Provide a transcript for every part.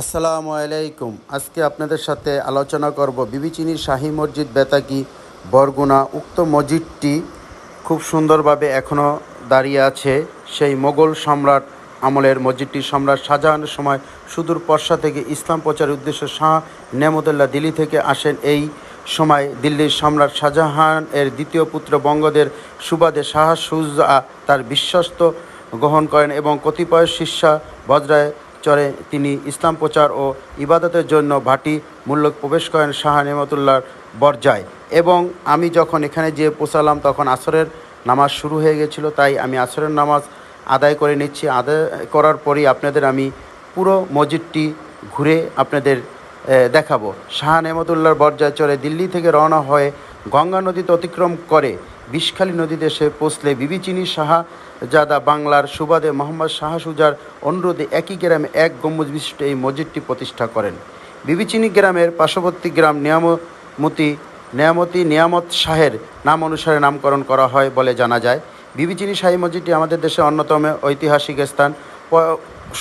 আসসালামু আলাইকুম। আজকে আপনাদের সাথে আলোচনা করব বিবিচিনি শাহী মসজিদ বেতাকি বরগুনা উক্ত মসজিদটি খুব সুন্দরভাবে এখনও দাঁড়িয়ে আছে। সেই মোগল সম্রাট আমলের মসজিদটি সম্রাট শাহজাহানের সময় সুদূর পর্ষা থেকে ইসলাম প্রচারের উদ্দেশ্যে শাহ নেমদুল্লাহ দিল্লি থেকে আসেন। এই সময় দিল্লির সম্রাট শাহজাহান এর দ্বিতীয় পুত্র বঙ্গদের সুবাদে শাহ সুজা তার বিশ্বস্ত গ্রহণ করেন এবং কতিপয় শিষ্যা বজ্রায় চরে তিনি ইসলাম প্রচার ও ইবাদতের জন্য ভাটি মূল্য প্রবেশ করেন শাহ নেমতুল্লাহর বরজায়। এবং আমি যখন এখানে যেয়ে পৌঁছালাম, তখন আসরের নামাজ শুরু হয়ে গেছিল, তাই আমি আসরের নামাজ আদায় করে নিচ্ছি। আদায় করার পরই আপনাদের আমি পুরো মসজিদটি ঘুরে আপনাদের দেখাবো। শাহ নেমতুল্লাহর বরজায় চড়ে দিল্লি থেকে রওনা হয়ে গঙ্গা নদীতে অতিক্রম করে বিষখালী নদীতে সে পৌঁছলে বিবিচিনি শাহজাদা বাংলার সুবাদে মোহাম্মদ শাহ সুজার অনুরোধে একই গ্রামে এক গম্বুজ বিশিষ্ট এই মসজিদটি প্রতিষ্ঠা করেন। বিবিচিনি গ্রামের পার্শ্ববর্তী গ্রাম নিয়ামতি নিয়ামতি নিয়ামত শাহের নাম অনুসারে নামকরণ করা হয় বলে জানা যায়। বিবিচিনি শাহী মসজিদটি আমাদের দেশের অন্যতম ঐতিহাসিক স্থান।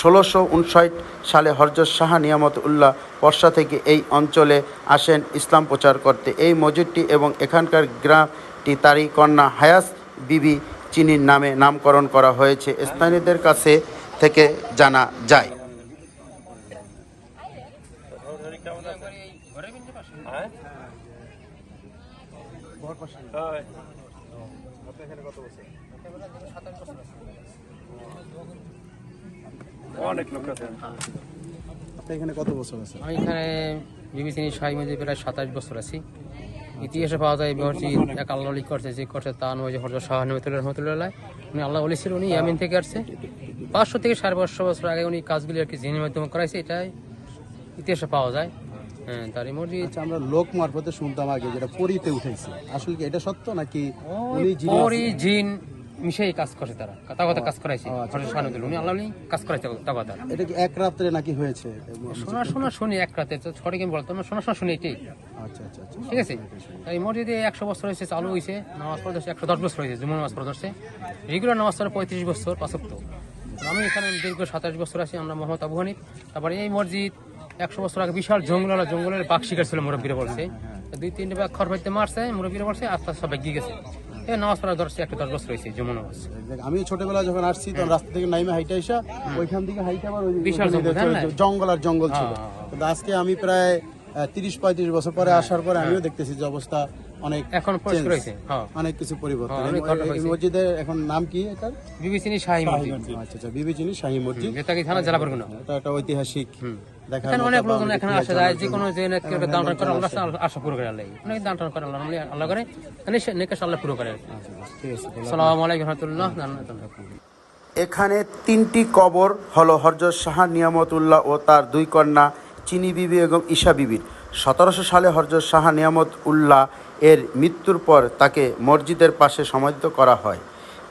ষোলোশো উনষাট সালে হরজত শাহ নিয়ামত উল্লাহ পর্ষা থেকে এই অঞ্চলে আসেন ইসলাম প্রচার করতে। এই মসজিদটি এবং এখানকার গ্রামটি তারই কন্যা হায়াস বিবি চিনির নামে নামকরণ করা হয়েছে স্থানীয়দের কাছে থেকে জানা যায়। অনেক লোক আছে। আপনি এখানে কত বছর আছেন? আমি এখানে বিবিসিনি শাহী মসজিদে প্রায় সাতাশ বছর আছি। ইতিহাসে পাওয়া যায় মহর্ষি এক আল্লাহ লিক করছে যে করছে তা নয় হরজ শাহ নহমতুল্লাহ রহমতুল্লাহ। উনি আল্লাহ বলেছিল ছিল উনি ইয়ামিন থেকে আসছে। পাঁচশো থেকে সাড়ে পাঁচশো বছর আগে উনি কাজগুলি আর কি জিনের মাধ্যমে করাইছে এটাই ইতিহাসে পাওয়া যায়। হ্যাঁ তার আচ্ছা আমরা লোক মারফতে শুনতাম আগে যেটা পরিতে উঠেছে। আসলে কি এটা সত্য নাকি উনি জিন মিশাই কাজ করছে তারা। কথা কাজ করাইছে। হরজ উনি আল্লাহ কাজ করাইছে তা কথা। এটা কি এক রাত্রে নাকি হয়েছে? শোনা শোনা শুনি এক রাতে। তো ছড়ে কেমন বলতো না শোনা শোনা শুনি এটাই। আচ্ছা আচ্ছা আচ্ছা। ঠিক আছে? এই মসজিদে একশো বছর হয়েছে চালু হয়েছে নামাজ পড়ে একশো দশ বছর হয়েছে জুমুর নামাজ পড়ে রেগুলার নামাজ পড়ে পঁয়ত্রিশ বছর পাঁচক্ত। আমি এখানে দীর্ঘ সাতাশ বছর আছি আমরা মোহাম্মদ আবু হানিফ। তারপরে এই মসজিদ একশো বছর আগে বিশাল জঙ্গল জঙ্গলের বাঘ শিকার ছিল মুরব্বীরা বলছে। দুই তিনটে বাঘ খড় মারছে মুরব্বীরা বলছে আস্তে আস্তে সবাই গিয়ে গেছে। এই নামাজ পড়া ধরছে একশো দশ বছর হয়েছে জুমুর নামাজ। আমি ছোটবেলা যখন আসছি তখন রাস্তা থেকে নাইমে হাইটে আসা ওইখান থেকে হাইটে আবার ওই জঙ্গল, আর জঙ্গল ছিল। হ্যাঁ, হ্যাঁ, আজকে আমি প্রায় তিরিশ পঁয়ত্রিশ বছর পরে আসার পরে আমিও দেখতেছি যে অবস্থা অনেক এখন হ্যাঁ। অনেক কিছু পরিবর্তন। হ্যাঁ, অনেক এই- ঘটনা এই হয়েছে। মসজিদের এখন নাম কি এটার? বিবিসিনি শাহী মসজিদ। আচ্ছা আচ্ছা বিবেচিনি শাহী মসজিদ। যেটাকে থানা জেলা বরগুনা এটা একটা ঐতিহাসিক এখানে অনেক লোকজন এখানে আসা যায় যে কোনো যে দান টান করে আল্লাহ আশা পুরো করে আল্লাহ অনেক দান টান করে আল্লাহ আল্লাহ করে। নেকাশ আল্লাহ পুরো করে। সালাম আলাইকুম রহমতুল্লাহ এখানে তিনটি কবর হলো হরজত শাহ নিয়ামতুল্লাহ ও তার দুই কন্যা চিনি বিবি এবং ঈশা বিবির সতেরোশো সালে হরজত শাহ নিয়ামত উল্লাহ এর মৃত্যুর পর তাকে মসজিদের পাশে সমাধিত করা হয়।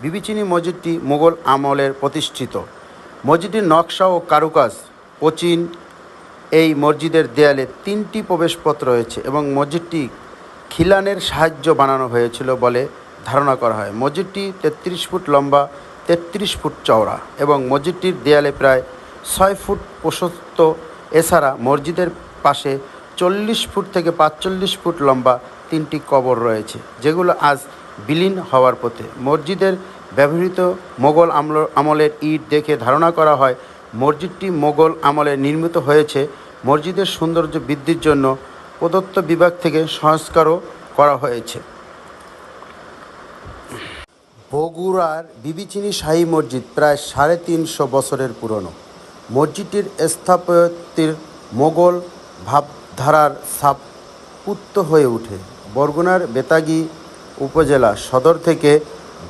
বিবিচিনি মসজিদটি মুঘল আমলের প্রতিষ্ঠিত। মসজিদটির নকশা ও কারুকাজ, প্রাচীন এই মসজিদের দেয়ালে তিনটি প্রবেশপথ রয়েছে এবং মসজিদটি খিলানের সাহায্য বানানো হয়েছিল বলে ধারণা করা হয়। মসজিদটি তেত্রিশ ফুট লম্বা, তেত্রিশ ফুট চওড়া এবং মসজিদটির দেয়ালে প্রায় ছয় ফুট প্রশস্ত। এছাড়া মসজিদের পাশে চল্লিশ ফুট থেকে পাঁচচল্লিশ ফুট লম্বা তিনটি কবর রয়েছে, যেগুলো আজ বিলীন হওয়ার পথে। মসজিদের ব্যবহৃত মোগল আমল, আমলের ইট দেখে ধারণা করা হয়, মসজিদটি মোগল আমলে নির্মিত হয়েছে। মসজিদের সৌন্দর্য বৃদ্ধির জন্য প্রদত্ত বিভাগ থেকে সংস্কারও করা হয়েছে। বগুড়ার বিবিচিনি শাহী মসজিদ প্রায় সাড়ে তিনশো বছরের পুরনো। মসজিদটির স্থাপত্যের মোগল ভাবধারার সাপুত্ত হয়ে ওঠে। বরগুনার বেতাগী উপজেলা সদর থেকে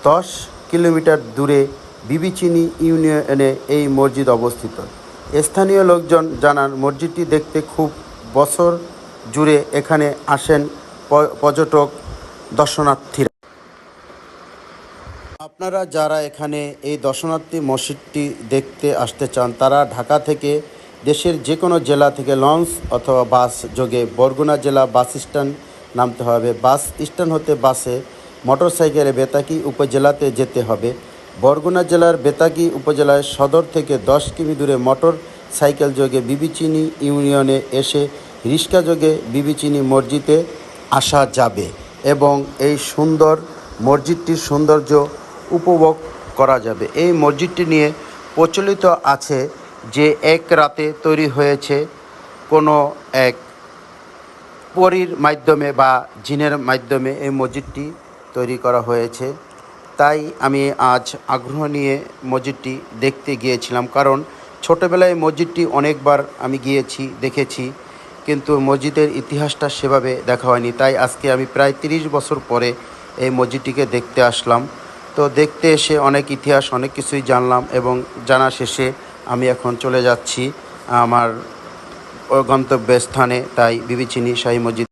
দশ কিলোমিটার দূরে বিবিচিনি ইউনিয়নে এই মসজিদ অবস্থিত। স্থানীয় লোকজন জানান, মসজিদটি দেখতে খুব বছর জুড়ে এখানে আসেন পর্যটক দর্শনার্থীরা। আপনারা যারা এখানে এই দর্শনার্থী মসজিদটি দেখতে আসতে চান, তারা ঢাকা থেকে দেশের যে কোনো জেলা থেকে লঞ্চ অথবা বাস যোগে বরগুনা জেলা বাস স্ট্যান্ড নামতে হবে। বাস স্ট্যান্ড হতে বাসে, মোটরসাইকেলে বেতাকি উপজেলাতে যেতে হবে। বরগুনা জেলার বেতাকি উপজেলায় সদর থেকে দশ কিমি দূরে মোটর সাইকেল যোগে বিবিচিনি ইউনিয়নে এসে রিক্সা যোগে বিবিচিনি মসজিদে আসা যাবে এবং এই সুন্দর মসজিদটির সৌন্দর্য উপভোগ করা যাবে। এই মসজিদটি নিয়ে প্রচলিত আছে যে এক রাতে তৈরি হয়েছে কোনো এক পরীর মাধ্যমে বা জিনের মাধ্যমে এই মসজিদটি তৈরি করা হয়েছে। তাই আমি আজ আগ্রহ নিয়ে মসজিদটি দেখতে গিয়েছিলাম। কারণ ছোটোবেলায় মসজিদটি অনেকবার আমি গিয়েছি, দেখেছি, কিন্তু মসজিদের ইতিহাসটা সেভাবে দেখা হয়নি। তাই আজকে আমি প্রায় তিরিশ বছর পরে এই মসজিদটিকে দেখতে আসলাম। তো দেখতে এসে অনেক ইতিহাস, অনেক কিছুই জানলাম এবং জানা শেষে আমি এখন চলে যাচ্ছি আমার গন্তব্যস্থানে তাই বিবিচিনি শাহী মসজিদ